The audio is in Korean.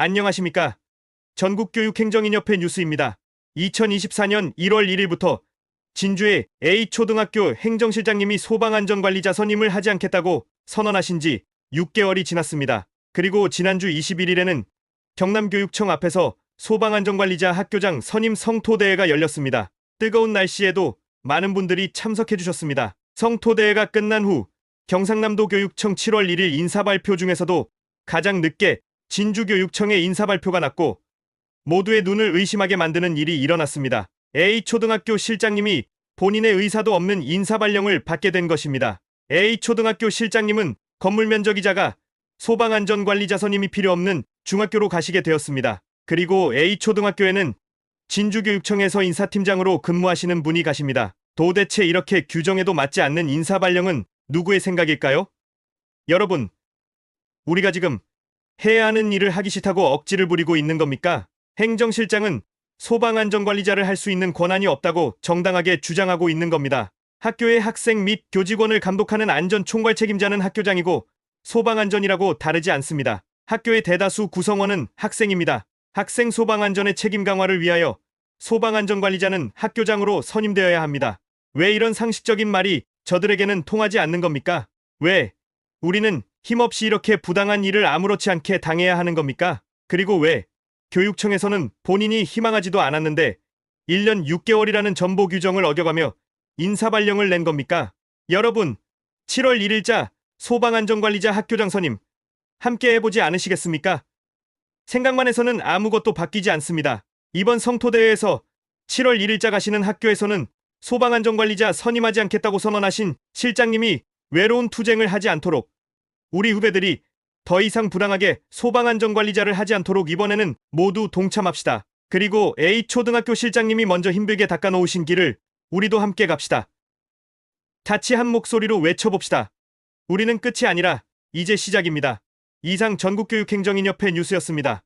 안녕하십니까. 전국교육행정인협회 뉴스입니다. 2024년 1월 1일부터 진주의 A초등학교 행정실장님이 소방안전관리자 선임을 하지 않겠다고 선언하신 지 6개월이 지났습니다. 그리고 지난주 21일에는 경남교육청 앞에서 소방안전관리자 학교장 선임 성토대회가 열렸습니다. 뜨거운 날씨에도 많은 분들이 참석해 주셨습니다. 성토대회가 끝난 후 경상남도 교육청 7월 1일 인사발표 중에서도 가장 늦게 진주교육청의 인사 발표가 났고 모두의 눈을 의심하게 만드는 일이 일어났습니다. A초등학교 실장님이 본인의 의사도 없는 인사발령을 받게 된 것입니다. A초등학교 실장님은 건물 면적이 작아 소방안전관리자 선임이 필요 없는 중학교로 가시게 되었습니다. 그리고 A초등학교에는 진주교육청에서 인사팀장으로 근무하시는 분이 가십니다. 도대체 이렇게 규정에도 맞지 않는 인사발령은 누구의 생각일까요? 여러분, 우리가 지금 해야 하는 일을 하기 싫다고 억지를 부리고 있는 겁니까? 행정실장은 소방안전관리자를 할 수 있는 권한이 없다고 정당하게 주장하고 있는 겁니다. 학교의 학생 및 교직원을 감독하는 안전총괄 책임자는 학교장이고 소방안전이라고 다르지 않습니다. 학교의 대다수 구성원은 학생입니다. 학생 소방안전의 책임 강화를 위하여 소방안전관리자는 학교장으로 선임되어야 합니다. 왜 이런 상식적인 말이 저들에게는 통하지 않는 겁니까? 왜 우리는 힘없이 이렇게 부당한 일을 아무렇지 않게 당해야 하는 겁니까? 그리고 왜 교육청에서는 본인이 희망하지도 않았는데 1년 6개월이라는 전보 규정을 어겨가며 인사발령을 낸 겁니까? 여러분, 7월 1일자 소방안전관리자 학교장 선임 함께 해보지 않으시겠습니까? 생각만 해서는 아무것도 바뀌지 않습니다. 이번 성토대회에서 7월 1일자 가시는 학교에서는 소방안전관리자 선임하지 않겠다고 선언하신 실장님이 외로운 투쟁을 하지 않도록 우리 후배들이 더 이상 불안하게 소방안전관리자를 하지 않도록 이번에는 모두 동참합시다. 그리고 A초등학교 실장님이 먼저 힘들게 닦아놓으신 길을 우리도 함께 갑시다. 같이 한 목소리로 외쳐봅시다. 우리는 끝이 아니라 이제 시작입니다. 이상 전국교육행정인협회 뉴스였습니다.